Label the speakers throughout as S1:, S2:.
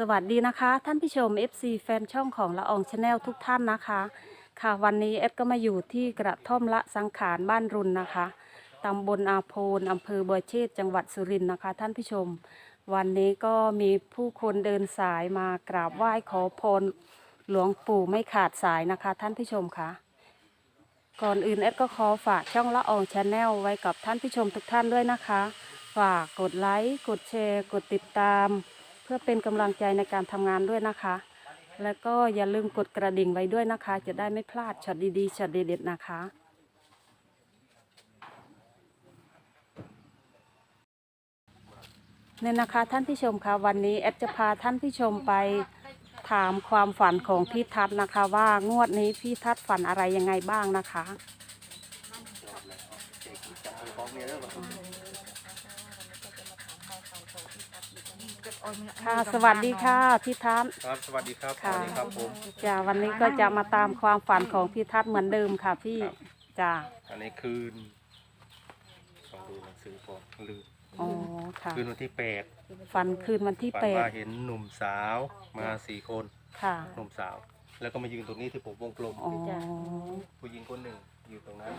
S1: สวัสดีนะคะ ท่านผู้ชม FC แฟนช่องของละอองชาแนลทุกท่านนะคะ ค่ะวันนี้เอดก็มาอยู่ที่กระท่อมละสังขารบ้านรุนนะคะตำบลอาโพนอำเภอบัวเชษจังหวัดสุรินทร์นะคะ ท่านผู้ชม วันนี้ก็มีผู้คนเดินสายมากราบไหว้ขอพรหลวงปู่ไม่ขาดสายนะคะ ท่านผู้ชมค่ะ ก่อนอื่นเอดก็ขอฝากช่องละอองชาแนลไว้กับท่านผู้ชมทุกท่านด้วยนะคะ ฝากกดไลค์กดแชร์ กดติดตาม เพื่อเป็นกำลังใจในการทำงานด้วยนะคะ แล้วก็อย่าลืมกดกระดิ่งไว้ด้วยนะคะ จะได้ไม่พลาดช็อตดีๆช็อตเด็ดๆนะคะเนี่ยนะคะท่านผู้ชมคะวันนี้แอดจะพาท่านผู้ชมไปถามความฝันของพี่ทัศน์นะคะ ว่างวดนี้พี่ทัศน์ฝันอะไรยังไงบ้างนะคะ ค่ะ สวัสดีค่ะพี่ทัศน์
S2: ครับ สวัสดีครับ ส
S1: ค่ะ
S2: วัสดีครับผม
S1: จ้าวันนี้ก็จะมาตามความฝันของพี่ทัศน์เหมือนเดิมค่ะพี่
S2: ครับ
S1: จ้า
S2: อันนี้คืนต้องดูหนังสือก่อนลืม
S1: อ๋อค่ะ
S2: คืนวันที่แปด
S1: ฝันคืนวันที่
S2: ฝัน
S1: แปด
S2: ว่าเห็นหนุ่มสาวมาสี่คน
S1: ค่ะ
S2: หนุ่มสาว แล้วก็มายืนตรงนี้ที่ผมวงกลม
S1: อ๋อ
S2: ผู้หญิงคนหนึ่งอยู่ตรงนั้น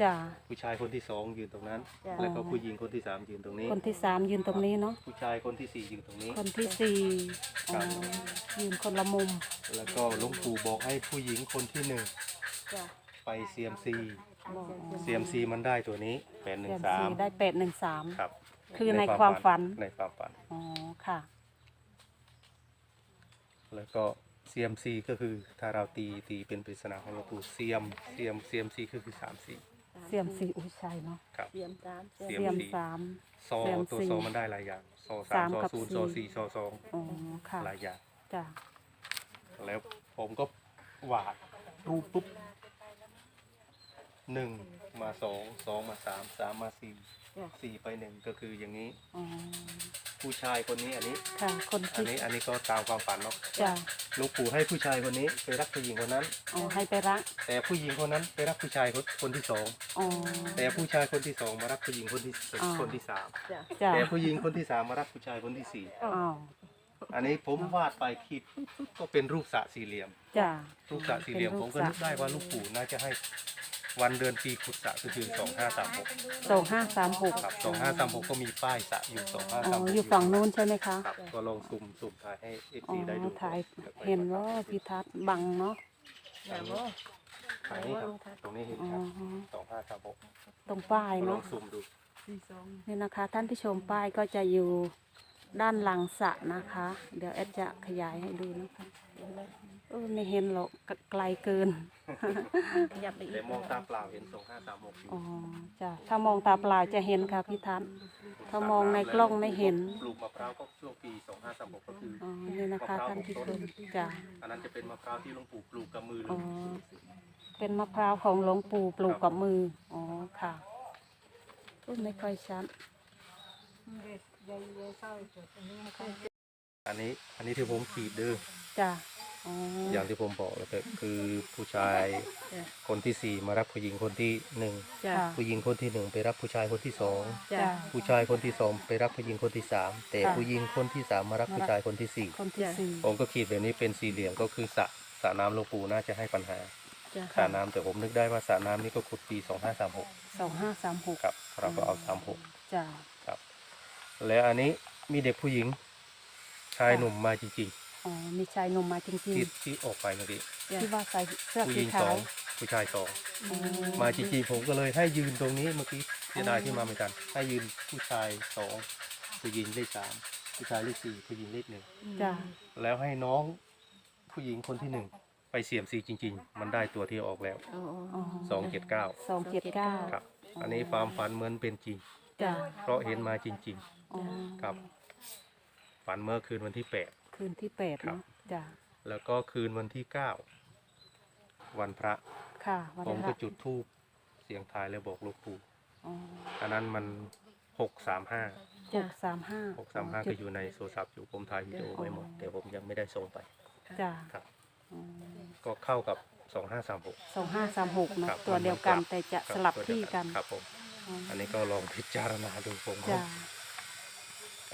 S1: จ้า
S2: ผู้ชายคนที่สองยืนตรงนั้น
S1: จ้ะ
S2: แล้วก็ผู้หญิงคนที่สามยืนตรงนี้
S1: คนที่สามยืนตรงนี้เนาะ
S2: ผู้ชายคนที่สี่ยืนตรงนี้
S1: คนที่สี่อ๋อ
S2: ครับ
S1: ยืนคนละมุม
S2: แล้วก็หลุงปู่บอกให้ผู้หญิงคนที่หนึ่ง
S1: จ้า
S2: ไปเซียมซีเซียมซีมันได้ตัวนี้แปดหนึ่
S1: เดื
S2: ง
S1: อน
S2: สาม
S1: สี่ได้แปดหนึ่งสาม
S2: ครับ
S1: คือในความฝัน
S2: ในความฝัน
S1: อ๋อค่ะ
S2: แล้วก็ CMC ก็คือถ้าเราตีตีเป็นปริศนาของหลวงปู่เซียมเซียม CMC ก็คือสามสี่
S1: เสียมสี่อุ้ยใช่เนาะ
S2: ครับ
S3: เสียมสาม
S2: เสี
S1: เสียมสาม
S2: ซอ
S1: CMC
S2: ตัวซอมันได้หลายอย่างซอ
S1: สา
S2: สาม
S1: ม
S2: ซอ
S1: กับ
S2: ศูนย์
S1: สี่
S2: ซอสี่ซอสอง
S1: อ๋อค่ะ
S2: หลายอย่าง
S1: จ้า
S2: แล้วผมก็หวาดรูปปุ๊บหนึ่งมาสองสองมาสามสามมาสี่สี่ไปหนึ่งก็คืออย่างนี้
S1: อ๋อ
S2: ผู้ชายคนนี้อันนี้
S1: ค่ะ คน
S2: อัน
S1: ที่
S2: นี้อันนี้ก็ตามความฝันเนาะ
S1: จ้า
S2: หลวงปู่ให้ผู้ชายคนนี้ไปรักผู้หญิงคนนั้น
S1: อ๋อให้ไปรัก
S2: แต่ผู้หญิงคนนั้นไปรักผู้ชายคนคนที่สอง
S1: อ๋อ
S2: แต่ผู้ชายคนที่สองมารักผู้หญิงคนที่
S1: อ่า
S2: คนที่สาม
S3: จ้ะ
S1: จ้า
S2: แต่ผู้หญิงคนที่สามมารักผู้ชายคนที่สี่
S1: อ๋อ
S2: อันนี้ผมวาดไปคิดก็เป็นรูปสระสี่เหลี่ยม
S1: จ้า
S2: รูปสระสี่เหลี่ยม
S1: เป็น
S2: ผ
S1: รู
S2: ม
S1: ป
S2: ก็
S1: สระ
S2: นึกได้ว่าลูกปู่น่าจะให้ วันเดือนปีขุดสระก็คือสองห้าสามหก
S1: สองห้าสามหก
S2: ครับสองห้าสามหกก็มีป้ายสระอยู่สองห้า
S1: อ๋อ
S2: สามหก
S1: อยู่ฝั่งนู้นใช่ไหมคะ
S2: ครับก็ลองซุ่มซุ่มถ่ายให้เอฟ
S1: อ๋อ
S2: ซีได้ดู
S1: ถ่ายเห็นว่าพิทัศน์บังเนาะ
S3: อย่าบ่
S2: ถ่ายนี่ครับตรงนี้เห็น
S1: อ๋อ
S2: ครับสองห้าสามหก
S1: ตรงป้าย
S2: ลอ
S1: เนาะ
S2: งซุ่มดู
S3: สี่สอง
S1: นี่นะคะ ท่านผู้ชมป้ายก็จะอยู่ด้านหลังสระนะคะ เดี๋ยวแอดจะขยายให้ดูนะคะเออไม่เห็นหรอกไกลเกิน
S3: ขยับไปอี
S2: แต่
S3: ก
S2: มองตาเปล่าเห็นสองห้าสามหกอยู่
S1: อ๋อจ้ะถ้ามองตาเปล่าจะเห็นค่ะพี่ทัศน์ ถ้ามองในกล้องไม่เห็น
S2: ปลูกมะพร้าวก็ช่วงปี2536ก็คือ
S1: อ๋อนี่นะคะท่านผู้ชมจ้ะ
S2: อันนั้นจะเป็นมะพร้าวที่หลวงปู่ปลูกกับมือเล
S1: อ๋อ
S2: ย
S1: เป็นมะพร้าวของหลวงปู่ปลูกกับมืออ๋อค่ะพูดไม่ค่อยชัด
S2: อันนี้ อันนี้ที่ผมขีดเด้อ
S1: จ้ะ อ๋อ
S2: อ
S1: อย่าง
S2: ที่ผมบอกแล้วก็คือผู้ชายคนที่สี่มารับผู้หญิงคนที่หนึ่ง
S1: จ้ะ
S2: ผู้หญิงคนที่หนึ่งไปรับผู้ชายคนที่สอง
S1: จ้ะ
S2: ผู้ชายคนที่สองไปรับผู้หญิงคนที่สามแต่
S1: ค่ะ
S2: ผู้หญิงคนที่สามมารับผู้ชายคนที่สี่
S1: คนที่สี่
S2: ผมก็ขีดแบบนี้เป็นสี่เหลี่ยมก็คือสระสระน้ำหลวงปู่น่าจะให้ปัญหา
S1: จ้ะ
S2: สระน้ำแต่ผมนึกได้ว่าสระน้ำนี่ก็ขุดปี2536
S1: สองห้าสามหก
S2: ครับเราก็เอา36
S1: จ้ะ
S2: ครับแล้วอันนี้มีเด็กผู้หญิงชายหนุ่มมาจริง
S1: อ๋อมีชายหนุ่มมาจ
S2: ๆ
S1: ริง
S2: ที่ที่ออกไปเมื่อกี้
S1: ๆที่ว่าใส่เสื้อ
S2: ผู้ห
S1: สี
S2: ญิง
S1: ขา
S2: สอ
S1: ว
S2: งผู้ชายสอง
S1: อ๋อ
S2: มาจริงๆผมก็เลยให้ยืนตรงนี้เมื่อกี้เสียดายที่มาไม่ทันให้ยืนผู้ชายสองผู้หญิงเลขสามผู้ชายเลขสี่ผู้หญิงเลขหนึ่ง
S1: จ้ะ
S2: แล้วให้น้องผู้หญิงคนที่หนึ่งไปเสี่ยมซีจริง ๆ มันได้ตัวที่ออกแล้ว
S3: อ๋อ
S1: อ๋อ
S2: สองเจ็ดเก้า
S1: สองเจ็ดเก้า
S2: ครับ อันนี้ความฝันเหมือนเป็นจริง
S1: จ้ะ
S2: เพราะเห็นมาจริง
S1: อ๋อ
S2: ๆ ครับ ฝันเมื่อคืนวันที่แปด
S1: คืนที่แปด
S2: ครับ
S1: เนาะจ้ะ
S2: แล้วก็คืนวันที่เก้าวันพระ
S1: ค่ะ วัน
S2: ผม
S1: พ
S2: ก็
S1: ระ
S2: จุดธูปเสียงทายแล้วบอกหลูกปู่
S1: อ๋อ
S2: อันนั้นมันหกสามห้า
S1: หกสามห้า
S2: หกสามห้าก็อยู่ในโทรศัพท์อยู่ผมถ่ายวิดีโอไว้หมด แต่ผมยังไม่ได้ส่งไป
S1: จ้ะ
S2: ครับ
S1: อ๋อ
S2: ก็เข้ากับสองห้าสามหก
S1: สองห้าสามหก
S2: ค
S1: เนาะ
S2: รับ
S1: ตัวเดียวกันแต่จะสลับที่กัน
S2: ครับผม
S1: อ๋อ
S2: อันนี้ก็ลองพิจารณาดูผม
S1: จ้ะ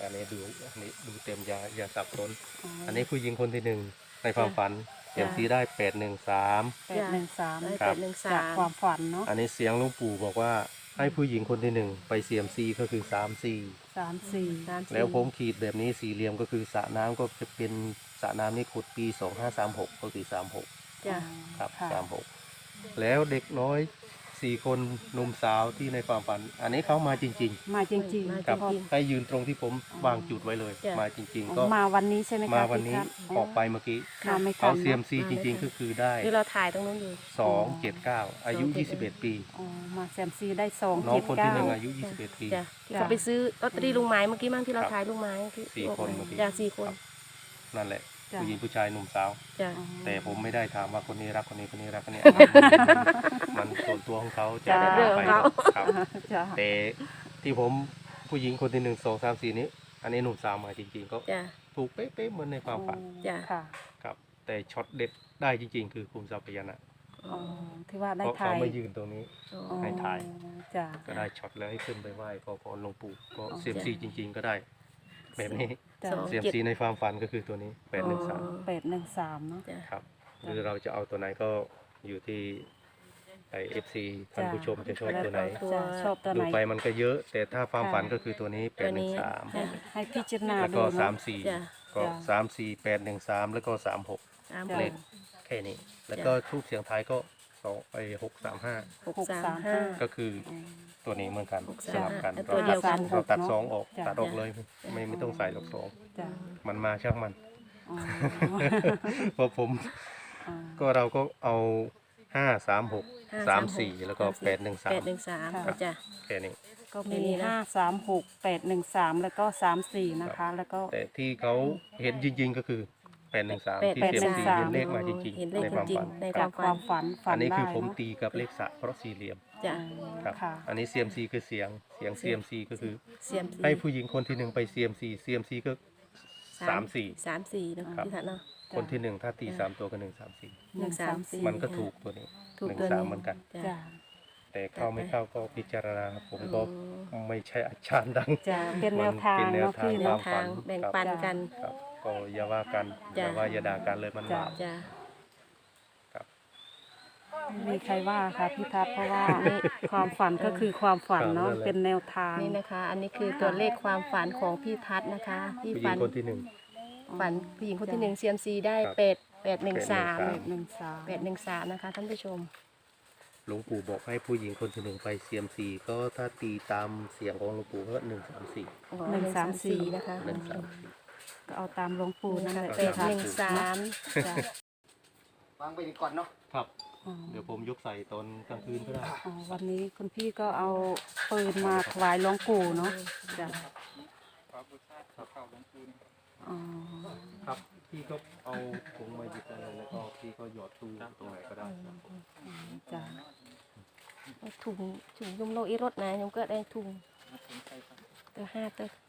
S2: อันนี้ดูอันนี้ดูเต็มอยาอย่าสับสน
S1: อ๋อ
S2: อันนี้ผู้หญิงคนที่หนึ่งในความฝันเสียงซีได้แปดหนึ่งสาม
S1: แปดหนึ่งสาม
S3: ได้
S2: ครั
S3: แป
S2: บ
S3: ดหนึ่ง
S1: จา
S3: สากม
S1: ความฝันเนาะ
S2: อันนี้เสียงหลุงปู่บอกว่าให้ผู้หญิงคนที่หนึ่งไปเสียมซีก็คือสามสี่
S1: สามสี่
S3: สามสี่
S2: แล้วผมขีดแบบนี้สี่เหลี่ยมก็คือสระน้ำก็จะเป็นสระน้ำนี่ขุดปีสองห้าสามหกก็คือสามหก
S3: จ้ะ
S2: ครับ
S1: ค่ะ
S2: สามหกแล้วเด็กน้อย สี่คนหนุ่มสาวที่ในความฝัน อันนี้เขามาจริง
S1: มาจริง
S3: มา
S2: ๆครับ
S3: จริง
S2: ให้ยืนตรงที่ผมวางจุดไว้เลย
S3: จ้ะ
S2: มาจริง
S1: ๆ
S2: ๆก็
S1: มาวันนี้ใช่ไหมคะ
S2: มาวันนี้
S1: พี่ทัศ
S2: ออกไปเมื่อกี้
S1: มาไม่ทั
S2: เอา
S1: น
S2: เซียม
S1: เนาะ
S2: ซีจริง ๆ ก็คือได้
S3: หรือเราถ่ายตรงนู้นอยู่
S2: สองเจ็ดเก้าอายุ
S3: สองเจ็ด
S2: ยี่สิบเอ็ดปี
S1: อ๋อมาเซียมซีได้สอง
S2: น้อง
S1: เจ็ด
S2: คนที่
S1: เก้า
S2: หนึ่งอายุยี่สิบเอ็ดปี
S3: จ้ะที่เขาไปซื้อลอตเตอรี่ลุงไม้เมื่อกี้มั้งที่เรา
S2: ครับ
S3: ถ่ายลุงไม้ที่
S2: สี่คนเมื่อกี้
S3: จ้ะสี่คน
S2: นั่นแหละ
S1: จ้ะ
S2: ผู้หญิงผู้ชายหนุ่มสาว
S3: จ้ะ
S1: อ๋อ
S2: แต่ผมไม่ได้ถามว่าคนนี้รักคนนี้คนนี้รักคนนี้ มันส่วนตัวของเขาจะ
S1: จ้ะ
S2: ไม่ไปครับ
S1: จ้ะ
S2: แต่ที่ผมผู้หญิงคนที่หนึ่งสองสามสี่นี้ อันนี้หนุ่มสาวมาจริงๆ ก็
S3: จ้ะ
S2: ถูกเป๊ะๆเหมือนในความฝัน
S3: จ้ะ
S1: ค่ะ
S2: ครับ แต่ช็อตเด็ดได้จริง ๆ คือคุมทรัพยานะ
S1: อ๋อที่ว่า
S2: เพ
S1: ได้
S2: ราะ
S1: ถ่า
S2: เขา
S1: ย
S2: มายืนตรงนี้
S3: อ๋อ
S1: อ๋อ
S2: ให้ถ่าย
S1: จ้ะ
S2: ก็ได้ช็อตแล้วให้ขึ้นไปไหว้ขอพรหลวงปู่ก็
S1: อ๋อ
S2: เซียมซีจริง ๆ ก็ได้ แบบนี้
S1: จ้ะ
S3: สอง
S2: เซียมซีในความฝันก็คือตัวนี้แปดหนึ่งสาม
S3: อ๋อ
S1: แปดหนึ่งสามเนาะ
S3: จ้ะ
S2: ครับ หรือเราจะเอาตัวไหนก็อยู่ที่ไอเอฟซีท่านผู้ชมจะชอบตัวไหน
S1: จ้ะชอบตัว
S2: ดู
S1: ไหน
S2: ไปมันก็เยอะ แต่ถ้าความ
S1: ค่ะ
S2: ฝันก็คือตัวนี้แป
S3: ตั
S2: ด
S3: ว
S2: หนึ่
S3: นี้
S2: งสาม
S3: จ้ะ
S1: ให้พิจารณา
S2: แล้ว
S1: ดู
S2: ก็
S1: เนาะ
S2: สามสี่
S3: จ้ะ
S2: ก็
S1: จ้ะ
S2: สามสี่แปดหนึ่งสามแล้วก็สามหก
S3: สาม
S1: จ้ะ
S3: ห
S2: เล
S3: ก
S2: ขแค่นี้ แล้วก็ทูบเสียงท้ายก็ส องไอหกสามห้า
S3: หกสามห้า
S2: ก็คือ
S1: อืม
S2: ตัวนี้เหมือนกัน
S3: หก
S2: ส
S3: สาม
S2: ลับกัน
S3: ห้า
S2: เรา
S3: ตัวเดี
S2: ตั
S3: ย
S2: ด
S3: วกัน
S2: เราตัด
S1: เนอะ
S2: สองออก
S1: จ้ะ
S2: ตัดออกเลยไม่ไม่ต้องใส่หรอกสอง
S1: จ้ะ
S2: มันมาช่างมัน
S1: อ๋อ
S2: เพราะผม
S1: อ่า
S2: ก็เราก็เอาห้าสามหก
S3: ห้
S2: สามสี่แล้วก็แปดหนึ่งสา
S3: แป
S2: ม
S3: ดหนึ่งสาม
S1: ค่ะ
S3: จ้ะ
S2: แค่นี้
S1: ก็
S3: แค่
S1: มี
S3: นี้นะ
S1: ห้าสามหกแปดหนึ่งสามแล้วก็สามสี่นะคะ แล้วก็
S2: แต่ที่เขาเห็นจริงๆก็คือ แปดหนึ่งสาม
S3: แปด
S2: ที่
S1: แปด
S2: เสีย
S1: ห
S2: ม
S1: นึ่ง
S2: ซี
S1: สาม
S2: เห็นเลขมาจริง
S3: เห็น
S2: ๆ
S3: เลข
S2: ในความ
S3: จริง
S2: ฝัน
S3: ๆใน
S1: จากความฝันฝัน
S2: อันนี้คือ
S1: ได้
S2: ผม
S1: เนาะ
S2: ตีกับเลขสะเพราะสี่เหลี่ยม
S3: จ้ะ
S2: ครับ
S1: ค่ะ
S2: อันนี้เซียมซีคือเสียงเสียงเซียมซีก็คือ
S3: เสียม
S2: ให้ผู้หญิงคนที่หนึ่งไปเซียมซีเซียมซีก็สามสี่
S3: สามสี่เนอะ
S2: ครับ
S3: พี่ทัศน์เนาะ
S2: คนที่หนึ่งถ้าตีสามตัวก็หนึ่งสามสี่
S3: หนึ่งสามสี่
S2: มันก็ถูกตัวนี้
S3: ถูก
S2: หนึ่ง
S3: ตัว
S2: สาม
S3: นี้
S2: เหมือนกัน
S3: จ้ะ
S1: จ้ะ
S2: แต่เข้าไม่เข้าก็พิจารณาครับผมก็
S3: อืม
S2: ไม่ใช่อาจารย์ดัง
S1: จ้ะเป็นแนวทาง
S2: มันเป็นแนว
S1: เนาะพี่
S3: แนว
S1: เนาะ
S2: ค
S3: ทางแบ่งปันกัน
S2: ครับ ก็อย่าว่ากันอ
S3: จ้ะ
S2: ย่าว่าอย่าด่ากันเลยมัน
S1: จ้ะ
S2: บาป
S3: จ้ะ
S2: ครับ
S1: ไม่มีใครว่าค่ะพี่ทัศน์เพราะว่านี่ความฝันก็คือความฝันเนาะ
S2: ครับนั่นแหละ
S1: เป็นแนวทาง
S3: นี่นะคะ อันนี้คือตัวเลขความฝันของพี่ทัศน์นะคะที่
S2: ผู้หญิ
S3: ฝั
S2: ง
S3: น
S2: คนที่หนึ่ง
S3: ฝันผู้หญิงคนที่หนึ่งเซียมซีได้
S2: ครับ
S3: แปดแปดหนึ่งสาม
S2: 813
S1: แปดหนึ่งสาม
S3: แปดหนึ่งสามนะคะท่านผู้ชม
S2: หลวงปู่บอกให้ผู้หญิงคนที่หนึ่งไปเซียมซีก็ถ้าตีตามเสียงของหลวงปู่ก็หนึ่งสามสี่
S1: หนึ่งสามสี่
S3: นะคะ
S2: หนึ่งสามสี่
S1: ก็เอาตามหลวงปู่นั่นแหละ
S3: แปดหนึ่งสาม
S1: จ้ะ
S4: วางไปก่อนเนาะ
S2: ครับ
S1: อ๋อ
S2: เดี๋ยวผมยกใส่ตอนกลางคืนก็ได้
S1: อ๋อวันนี้คุณพี่ก็เอาปืนมาถวายหลวงปู่เนาะจ้ะอ๋อ
S2: ครับพี่ก็เอาถุงมาหยิบอะไรแล้วก็พี่ก็หยอดตู้ตรงไหนก็ได้ครับ
S1: จ้ะ
S3: ถุงถุงยมโลอีรถนะยมก็ได้ถุงตัวห้าตัวตรง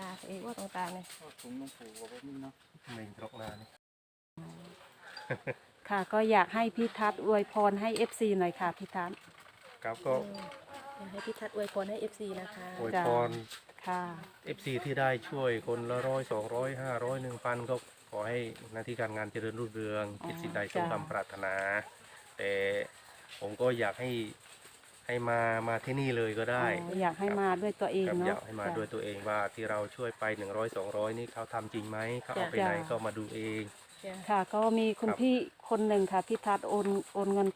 S3: ตาเองว่าตรงตาเนี่ย
S4: ถุงหลวงปู่บอกว่านี่เนาะ
S2: เมงตรกนานี่
S1: ค่ะ ก็อยากให้พี่ทัศน์อวยพรให้เอฟซีหน่อยค่ะพี่ทัศน์
S2: ครับก็
S3: อยากให้พี่ทัศน์อวยพรให้เอฟซีนะคะ
S2: อวย
S1: จ้ะ
S2: พร
S1: ค่ะ
S2: FC ที่ได้ช่วยคนละร้อยสองร้อยห้าร้อยหนึ่งพันก็ขอให้หน้าที่การงานเจริญรุ่งเรือง
S1: อ๋อ
S2: คิดสิ่งใดสม
S1: จ้ะ
S2: ความปรารถนา แต่ผมก็อยากให้ ให้มามาที่นี่เลยก็ได้
S1: อ๋ออยากให้มาด้วยตัวเอง
S2: ครับอ
S1: เนาะ
S2: ยากให้มา
S1: จ้ะ
S2: ด้วยตัวเองว่าที่เราช่วยไปหนึ่งร้อยสองร้อยนี่เขาทำจริงไหมเขาเอาไป
S1: จ้ะ
S2: ไหนก็มาดูเอง
S3: จ้ะ
S1: ค่ะก็มีคุณ
S2: ครับ
S1: พี่คนหนึ่งค่ะพี่ทัศน์โอนโอนเงิน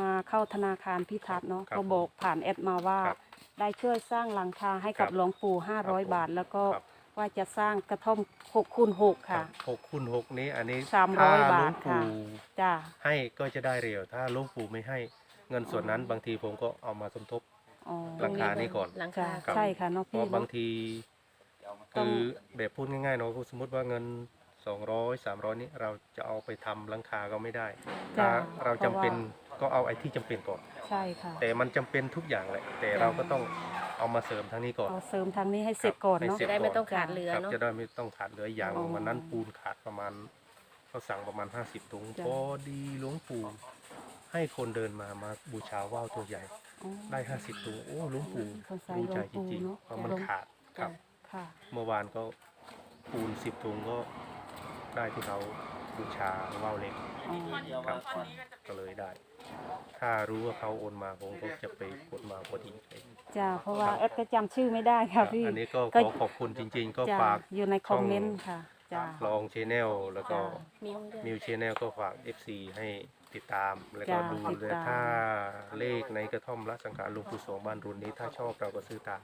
S1: มาเข้าธนาคารพี่ทัศน์เนาะ
S2: ครับ
S1: ก็บอกผ่านแอดมาว่า
S2: ครับ
S1: ได้ช่วยสร้างหลังคาให้กับ
S2: ครับ
S1: หลวงปู่
S2: ครับ
S1: 500 บาท แล้วก็
S2: ครับ
S1: ว่าจะสร้างกระท่อม6คูณ6ค่ะ
S2: หกคูณหกนี้อันนี้
S1: สามร้อย
S2: ถ้
S1: บาท
S2: หลวง
S1: ค่ะ
S2: ปู่
S1: จ้า
S2: ให้ก็จะได้เร็ว ถ้าหลวงปู่ไม่ให้ เงินส่วนนั้นบางทีผมก็เอามาสมทบ
S1: อ๋อ
S2: หลังคานี้ก่อน
S3: หลัง
S1: จ้า
S3: คา
S2: ครับ
S1: ใช่ค่ะเนาะ
S2: เพ
S1: พี่
S2: ราะบาง
S1: เนาะ
S2: ที
S1: ต้อ
S2: คื
S1: ง
S2: อแบบพูดง่ายๆเนาะสมมติว่าเงิน 200 300 นี้เราจะเอาไปทำหลังคาก็ไม่ได้
S1: จ้ะ
S2: ถ้าเราจำเป็น
S1: เพราะว่า
S2: ก็เอาไอ้ที่จำเป็นก่อน
S1: ใช่ค่ะ
S2: แต่มันจำเป็นทุกอย่างแหละ แต่
S1: จ้ะ
S2: เราก็ต้องเอามาเสริมทางนี้ก่อน
S1: เอาเสริมทางนี้ให้เสร็จก่อน
S2: ให้
S1: เนาะ
S2: เสร็
S3: จะได้ไม่ต้องขาดเหลือ
S2: ครับ
S3: เนาะ
S2: จะได้ไม่ต้องขาดเหลืออย่าง
S1: อ๋อ
S2: วันนั้นปูนขาดประมาณเขาสั่งประมาณ 50ถุง
S1: จ้ะ
S2: พอดีหลวงปู่ ให้คนเดินมามาบูชาว่าวตัวใหญ่
S1: อ๋อ
S2: ได้50ถุงโอ้หลวงปู่
S1: สงสัย
S2: รู้ใจ
S1: หลวงปู่
S2: จริง
S1: เนอะ
S2: ๆว่ามัน
S1: หลวง
S2: ขาดครับ
S1: ค่ะ
S2: เมื่อวานก็ปูนสิบถุงก็ได้ที่เขาบูชาว่าวเล็ก
S1: อ๋อ
S2: ครับก็เลยได้ ถ้ารู้ว่าเขาโอนมาผมก็จะไปกดมาพอดีเลย
S1: จ้าเพราะว่าเอ็ดก็จำชื่อไม่ได้ค่ะพี่
S2: อันนี้ก็
S1: ก็
S2: ขอขอบคุณจริง ๆ ก็
S1: จ้า
S2: ฝาก
S1: อยู่ในคอมเมนต์ค่ะจ้า
S2: ลองชแนลแล้วก็
S3: มีห้องด้วย
S2: นิวชแนลก็ฝาก FC ให้ ติดตามแล้วก็
S1: จ้า
S2: ดู
S1: ติด
S2: เลย
S1: ตาม
S2: ถ้าเลขในกระท่อมละสังขารหลวงปู่โสมบ้านรุนนี้ ถ้าชอบเราก็ซื้อตาม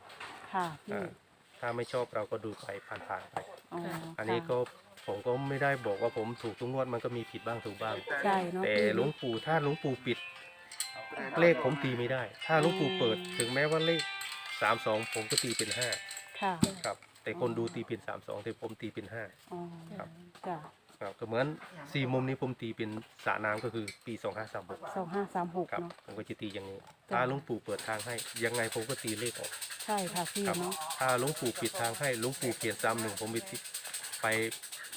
S1: ค่ะพี่
S2: อ่าถ้าไม่ชอบเราก็ดูไปผ่านๆไป
S1: อ๋อ
S2: อันนี้ก็ผมก็ไม่ได้บอกว่าผมถูกทุกงวดมันก็มีผิดบ้างถูกบ้าง
S1: ใช่เนาะ
S2: แต่
S1: พี่
S2: หลวงปู่ถ้าหลวงปู่ปิด เลขผมตีไม่ได้ ถ้าหลวงปู่เปิดถึงแม้ว่าเลขสามสองผมก็ตีเป็นห้า
S1: ค่ะ
S2: ครับ แต่คนดูตีเป็นสามสองแต่ผมตีเป็นห้า
S1: อ๋อ
S2: ครับ
S1: จ้า
S2: ครับก็เหมือนสี่มุมนี้ผมตีเป็นสระน้ำก็คือปีสองห้าสามหก
S1: สองห้าสามหก
S2: ครับ
S1: เนาะ
S2: ผมก็จะตีอย่างนี้
S1: จ้ะ
S2: ถ้าหลวงปู่เปิดทางให้ ยังไงผมก็ตีเลขออก
S1: ใช่ค่ะพี่
S2: ครับ
S1: เนาะ
S2: ถ้าหลวงปู่ปิดทางให้หลวงปู่เขียนซ้ำหนึ่งผมไปตีไป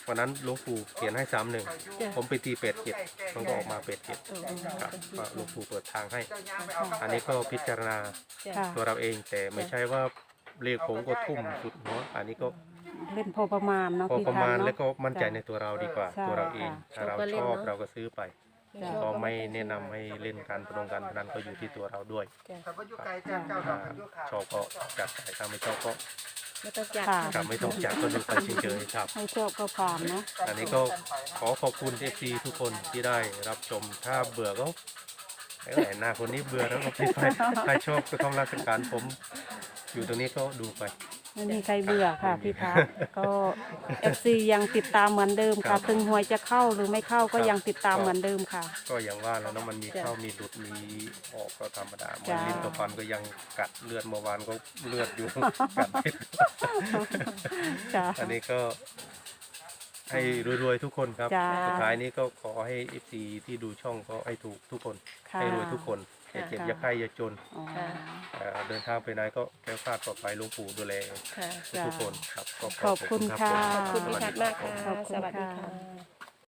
S2: วันนั้นหลวงปู่เขียนให้ซ้ำหนึ่ง
S3: จ้ะ
S2: ผมไปตีเป็ดเจ็ดมันก็ออกมาเป็ดเจ็ด
S3: เออ
S2: ครับว่าหลวงปู่เปิดทางให้ อันนี้ก็พิจารณา
S3: จ้ะ
S1: ค่ะ
S2: ตัวเราเองแต่ไม่ใช่ว่าเลขผมก็ทุ่มสุดหัวอันนี้ก็
S1: เล่นพอประมาณเนาะ
S2: พอ
S1: พี่
S2: ประ
S1: ทัน
S2: มาณ
S1: เนาะ
S2: แล้วก็มั่นใจในตัวเราดีกว่า
S1: ใช่
S2: ตัวเราเอง
S1: ค่ะ
S2: ถ้าเรา
S3: ชอบก็เล่
S2: ช
S3: น
S2: อบ
S3: เนอะ
S2: เราก็ซื้อไป
S1: จ้ะ
S2: ก็ไม่แนะนำให้เล่นการพนันการพนันก็อยู่ที่ตัวเราด้วย
S4: แต่ว่าอยู่ไกลจากเจ้าดอกกันอยู่ขา
S2: ชอบก็จัดไปถ้าไม่ชอบก็
S3: ไม่ต้องจัด
S1: ค่ะ
S2: ครับไม่ต้องจัดก็ดูไปเฉยๆครับ
S1: ให้ชอบก็ผ่านเนาะ
S2: อันนี้ก็ขอขอบคุณเอฟซีทุกคนที่ได้รับชม ถ้าเบื่อก็ไอ้หน้าคนนี้เบื่อแล้วก็ไปไปถ้าชอบก็ต้องราชการผม อยู่ตรงนี้ก็ดูไป
S1: ไม่มีใครเบื่อค่ะพี่ทัศน์ก็เอฟซียังติดตามเหมือนเดิม
S2: ครั
S1: ค่ะ
S2: บ
S1: ถึงหวยจะเข้าหรือไม่เข้าก็
S2: ครับ
S1: ยังติดตาม
S2: ก็
S1: เหมือนเดิมค่ะ
S2: ก็อย่างว่าแล้วเนาะมันมี
S3: จ้ะ
S2: เข้ามีหลุดมีออกก็ธรรมดาเหมือน
S1: จ้ะ
S2: ลิ้นกับฟันก็ยังกัดเลือดเมื่อวานก็เลือดอยู่ กัดไม่
S1: จ้า
S2: อันนี้ก็ ให้รวยๆทุกคนครับ
S1: จ้ะ
S2: สุดท้ายนี้ก็ขอให้เอฟซีที่ดูช่องก็ให้ถูกทุกคน
S1: ค่ะ
S2: ให้รวยทุกคน อย่าเจ็บอย่าไข้อย่าจน
S1: อ๋อ
S2: เอ่อเดินทางไปไหนก็แคล้วคลาดปลอดภัยหลวงปู่ดูแล
S3: ค่ะ
S1: จ้ะ
S2: ทุกๆคนครับก็
S1: ขอบคุณ
S2: รั
S1: ค่ะ
S2: ผม
S3: ขอบคุณพี่ทัศน์มากค่ะ
S1: ขอบคุณ
S3: สวัสดี
S1: ค่ะ
S3: ค่ะ